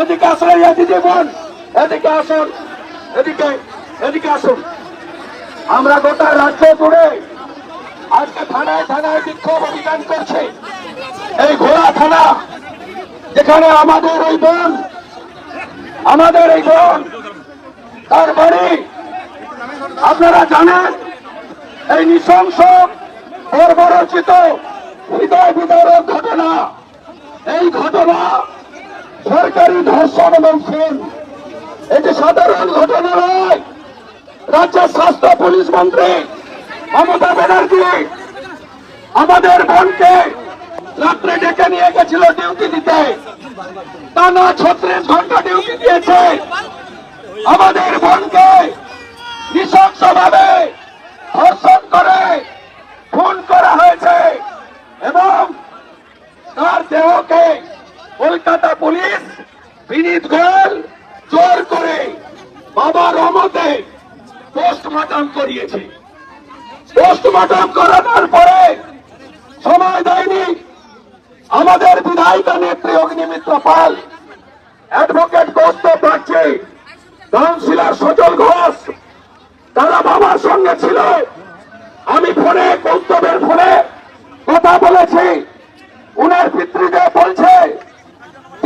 এদিকে দিদি বোন এদিকে আসুন, এদিকে এদিকে আসুন। আমরা গোটা রাজ্য জুড়ে আজকে থানায় থানায় বিক্ষোভ অভিযান করছে। এই ঘোড়া থানা, যেখানে আমাদের ওই বোন, আমাদের এই বোন, তার বাড়ি, আপনারা জানেন, এই নৃশংস, বর্বরচিত, হৃদয় বিদারক ঘটনা। এই ঘটনা সরকারি ধর্ষণ এবং খুন। এটি সাধারণ ঘটনা নয় রাজ্যের স্বাস্থ্য, পুলিশ মন্ত্রী মমতা ব্যানার্জি আমাদের বোনকে রাত্রে ডেকে নিয়ে গেছিল ডিউটি দিতে। টানা ছত্রিশ ঘণ্টা ডিউটি দিয়েছে। আমাদের বোনকে নৃশংস ভাবে ধর্ষণ করে, খুন করা হয়েছে এবং তার দেহকে কলকাতা পুলিশ বিনীত গোয়েল জোর করে বাবার অমতে পোস্টমর্টম করিয়েছে। পোস্টমর্টম করানোর পরে সময় দেয়নি। আমাদের বিধায়িকা নেত্রী অগ্নিমিত্র পাল অ্যাডভোকেট কৌস্তব পাচ্ছে কাউন্সিলর সজল ঘোষ, তারা বাবার সঙ্গে ছিল। আমি ফোনে, কৌস্তবের ফোনে কথা বলেছি। উনার পিতৃদেব বলছে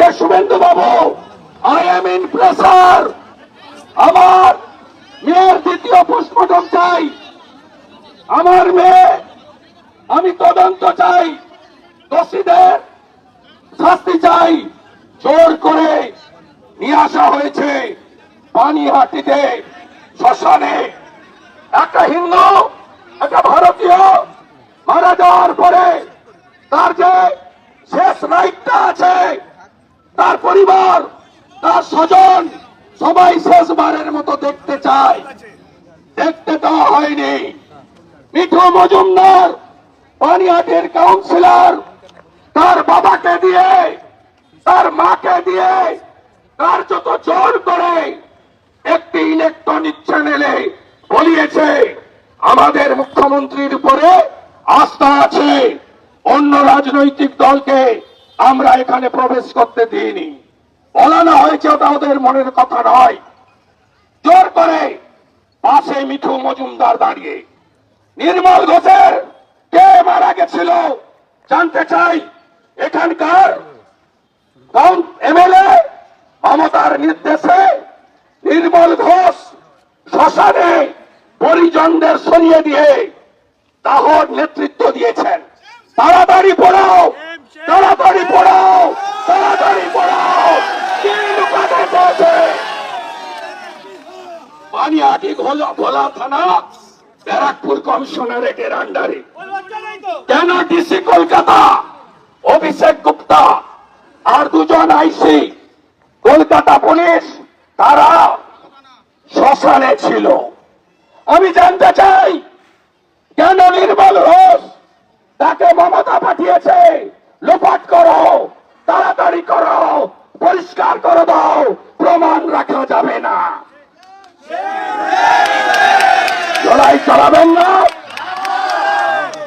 যে শুভেন্দু বাবু আই এম ইন প্রেসার আমার মেয়ের দ্বিতীয় পুষ্পটম চাই। আমার মেয়ে, আমি তদন্ত চাই। দোষীদের শাস্তি চাই। জোর করে নিয়ে আসা হয়েছে পানিহাটিতে, শ্মশানে। একটা হিন্দু, একটা ভারতীয় মারা যাওয়ার পরে তার যে শেষ রাইটটা আছে তার পরিবার, তার স্বজন সবাই শেষবারের মতো দেখতে চায়। দেখতে দেওয়া হয়নি। মিঠু মজুমদার পানিহাটের কাউন্সিলর, তার বাবাকে দিয়ে, তার মাকে দিয়ে তার যত জোর করে একটি ইলেকট্রনিক চ্যানেলে বলিয়েছে, আমাদের মুখ্যমন্ত্রীর উপরে আস্থা আছে। অন্য রাজনৈতিক দলকে আমরা এখানে প্রবেশ করতে দিইনি। বলানো হয়েছে ওটা ওদের মনের কথা নয়। জোর করে পাশে মিঠু মজুমদার দাঁড়িয়ে। নির্মল ঘোষের কে মারা গেছিল জানতে চাই? এখানকার এমএলএ? মমতার নির্দেশে নির্মল ঘোষ শ্মশানে পরিজনদের সরিয়ে দিয়ে তাহর নেতৃত্ব দিয়েছেন। তাড়াতাড়ি পড়াও তাড়াতাড়ি পড়াও তাড়াতাড়ি পড়াও কি লুকাতে চেয়েছে ঘোলা ভোলা থানা? ব্যারাকপুর কমিশনারেটের আন্ডারে। কেন ডিসি কলকাতা? অভিষেক গুপ্তা আর দুজন আইসি। কলকাতা পুলিশ, তারা শ্মশানে ছিল। আমি জানতে চাই, কেন নির্মল ঘোষ তাকে মমতা পাঠিয়েছে? লোপাট করো, তাড়াতাড়ি করো, পরিষ্কার করে দাও, প্রমাণ রাখা যাবে না। চালাবেন না।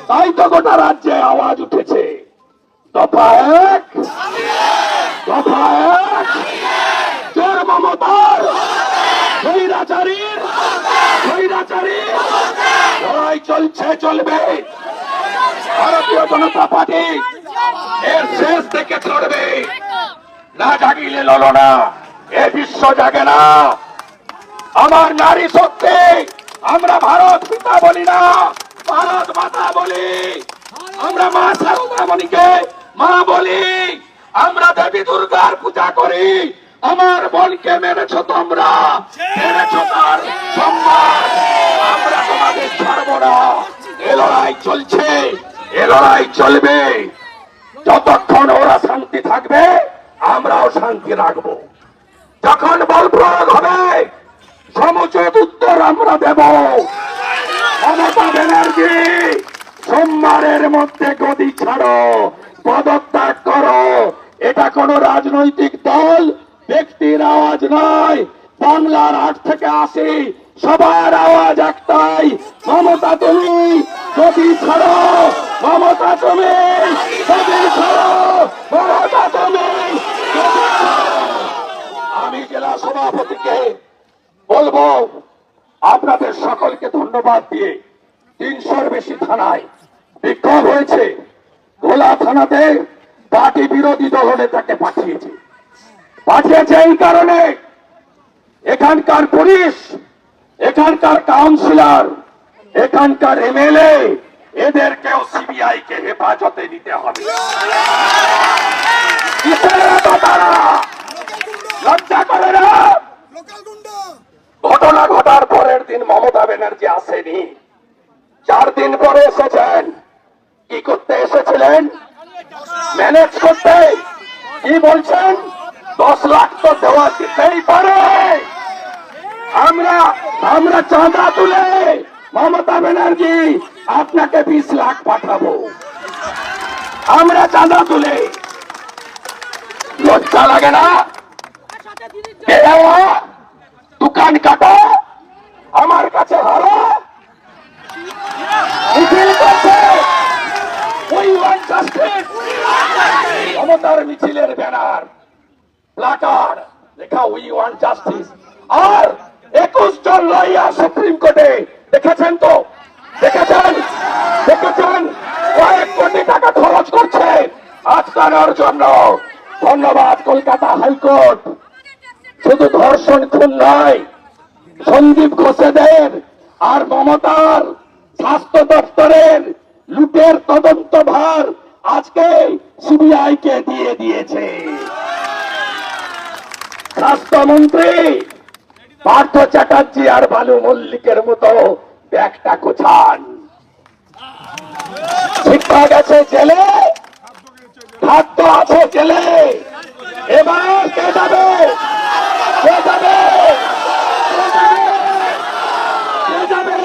তাই তো গোটা রাজ্যে আওয়াজ উঠেছে। দফা এক দফা এক চলছে, চলবে। ভারতীয় জনতা এর শেষ থেকে চড়বে। না না, এ বিশ্ব জাগে না। আমার নারী শক্তি আমরা ভারত পিতা বলি না, ভারত মাতা বলি। আমরা মা সারদামণিকে মা বলি। আমরা দেবী দুর্গার পূজা করি। আমার বোনকে মেরেছ তোমরা। মেরেছ তার সম্মান। আমরা তোমাদের ছাড়ব না এ লড়াই চলছে। এ লড়াই চলবে। যতক্ষণ ওরা শান্তি থাকবে, আমরাও শান্তি রাখব। যখন বল প্রয়োগ হবে সমুচিত উত্তর আমরা দেব। মমতা ব্যানার্জি, সোমবারের মধ্যে গদি ছাড়ো, পদত্যাগ করো। এটা কোন রাজনৈতিক দল, ব্যক্তির আওয়াজ নয়। বাংলার আট থেকে আসি সবার আওয়াজ একটাই। মমতা তুমি গদি ছাড়ো, মমতা তুমি গদি ছাড়ো, মমতা তুমি গদি ছাড়ো। বলব, আপনাদের সকলকে ধন্যবাদ দিয়ে তিনশোর বেশি থানায় বিক্ষোভ হয়েছে। গোলা থানাতে পার্টি বিরোধী দল নেতাকে পাঠিয়েছে। পাঠিয়েছে এই কারণে এখানকার পুলিশ, এখানকার কাউন্সিলর, এখানকার এমএলএ, এদেরকেও সিবিআই কে হেফাজতে নিতে হবে। কিসের এত তাড়া? লজ্জা করে না লোকাল গুন্ডা ঘটনা ঘটার পরের দিন মমতা ব্যানার্জি আসেনি। চার দিন পরে এসেছেন। কি করতে এসেছিলেন? ম্যানেজ করতে। কি বলছেন? দশ লাখ তো দেওয়া দিতেই পারে। আমরা আমরা চাঁদা তুলে মমতা ব্যানার্জি আপনাকে বিশ লাখ পাঠাবো। আমরা চাঁদা তুলে। লজ্জা লাগে না? দোকান কাটা? আমার কাছে হারা? মিছিল করছে. মমতার মিছিলের ব্যানার প্লাকার্ড লেখা উই ওয়ান্ট জাস্টিস আর একুশ জন লয়ার সুপ্রিম কোর্টে, দেখেছেন তো? দেখেছেন? দেখেছেন? কয়েক কোটি টাকা খরচ করছে আটকানোর জন্য। ধন্যবাদ কলকাতা হাইকোর্ট। শুধু ধর্ষণ খুন নয়, সন্দীপ ঘোষেদের আর মমতার স্বাস্থ্য দপ্তরের লুটের তদন্ত ভার আজকে সিবিআই কে দিয়ে দিয়েছে। স্বাস্থ্যমন্ত্রী পার্থ চ্যাটার্জি আর বালু মল্লিকের মতো ব্যাগটা গোছান। শিক্ষা গেছে জেলে? খাদ্য আছে জেলে? এবার কে যাবে? কে যাবে কে যাবে? কে যাবে?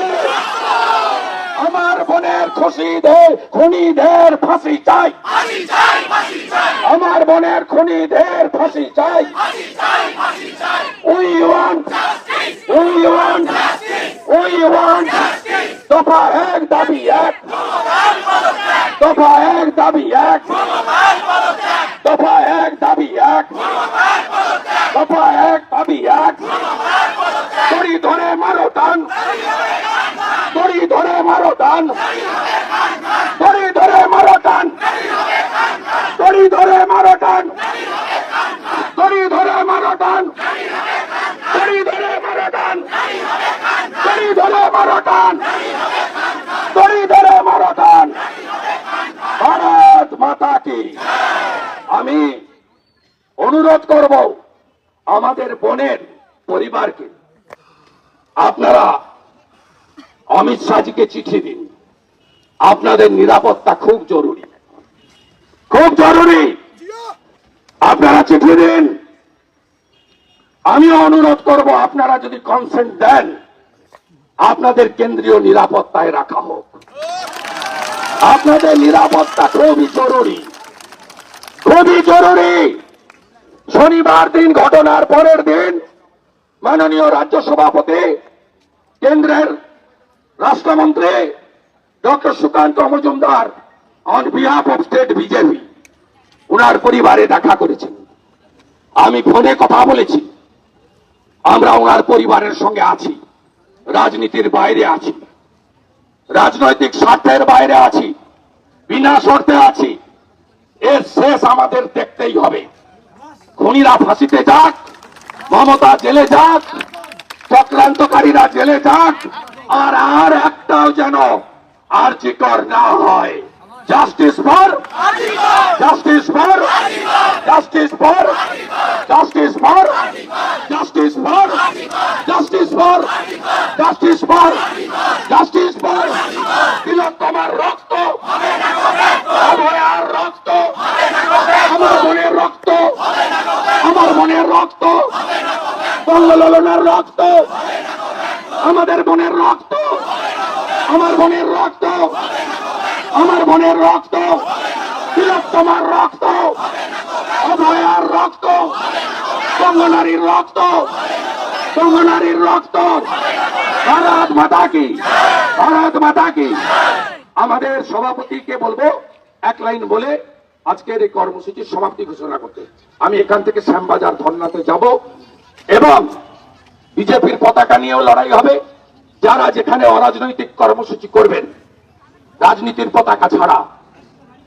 আমার বোনের খুশিদের খুনিদের ফাঁসি চাই। আমার বোনের খুনিদের ফাঁসি চাই। We want we want we want দফা এক দাবি এক। দফা এক দাবি এক। দফা এক দাবি, এক। দফা এক দাবি, এক। দড়ি ধরে মারো টান। দড়ি ধরে মারো টান। দড়ি ধরে মারো টান। দড়ি ধরে মারো টান। দড়ি ধরে মারো টান। দড়ি ধরে মারো টান। দড়ি ধরে মারো টান। দড়ি ধরে মারো টান। ভারত মাতা কি? আমি অনুরোধ করব আমাদের বোনের পরিবারকে। আপনারা অমিত শাহজিকে চিঠি দিন। আপনাদের নিরাপত্তা খুব জরুরি। খুব জরুরি! আপনারা চিঠি দিন। আমিও অনুরোধ করব আপনারা যদি কনসেন্ট দেন, আপনাদের কেন্দ্রীয় নিরাপত্তায় রাখা হোক। আপনাদের নিরাপত্তা খুবই জরুরি। খুবই জরুরি। শনিবার দিন, ঘটনার পরের দিন মাননীয় রাজ্য সভাপতি, কেন্দ্রের রাষ্ট্রমন্ত্রী doctor Sukanta Majumdar on behalf of state BJP ওনার পরিবারে দেখা করেছেন। আমি ফোনে কথা বলেছি। আমরা ওনার পরিবারের সঙ্গে আছি। রাজনীতির বাইরে আছি। রাজনৈতিক স্বার্থের বাইরে আছি। বিনা শর্তে আছি। এর শেষ আমাদের দেখতেই হবে। খুনিরা ফাঁসিতে যাক, মমতা জেলে যাক, চক্রান্তকারীরা জেলে যাক, আর আর একটাও যেন আর্জিকর না হয়। Justice for? Justice for? Justice for? Justice for? Justice for? Justice for? Justice for? Justice for? তিলোত্তমার রক্ত অভয়ার রক্ত আমার বোনের রক্ত আমার বোনের রক্ত বঙ্গললনার রক্ত। আমাদের বোনের রক্ত। আমার বোনের রক্ত। আমার বোনের রক্ত। তিলোত্তমার রক্ত। অভয়ার রক্ত। কঙ্গনারীর রক্ত। কঙ্গনারীর রক্ত। ভারত মাতা কি? ভারত মাতা কি? আমাদের সভাপতিকে বলব, এক লাইন বলে আজকের এই কর্মসূচির সমাপ্তি ঘোষণা করতে। আমি এখান থেকে শ্যামবাজার ধর্নাতে যাব। এবং বিজেপির পতাকা নিয়েও লড়াই হবে যারা যেখানে অরাজনৈতিক কর্মসূচি করবেন। রাজনীতির পতাকা ছাড়া।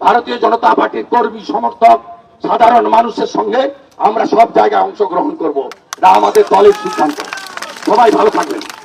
ভারতীয় জনতা পার্টির কর্মী, সমর্থক, সাধারণ মানুষের সঙ্গে আমরা সব জায়গায় অংশগ্রহণ করব। এটা আমাদের দলের সিদ্ধান্ত। সবাই ভালো থাকবেন।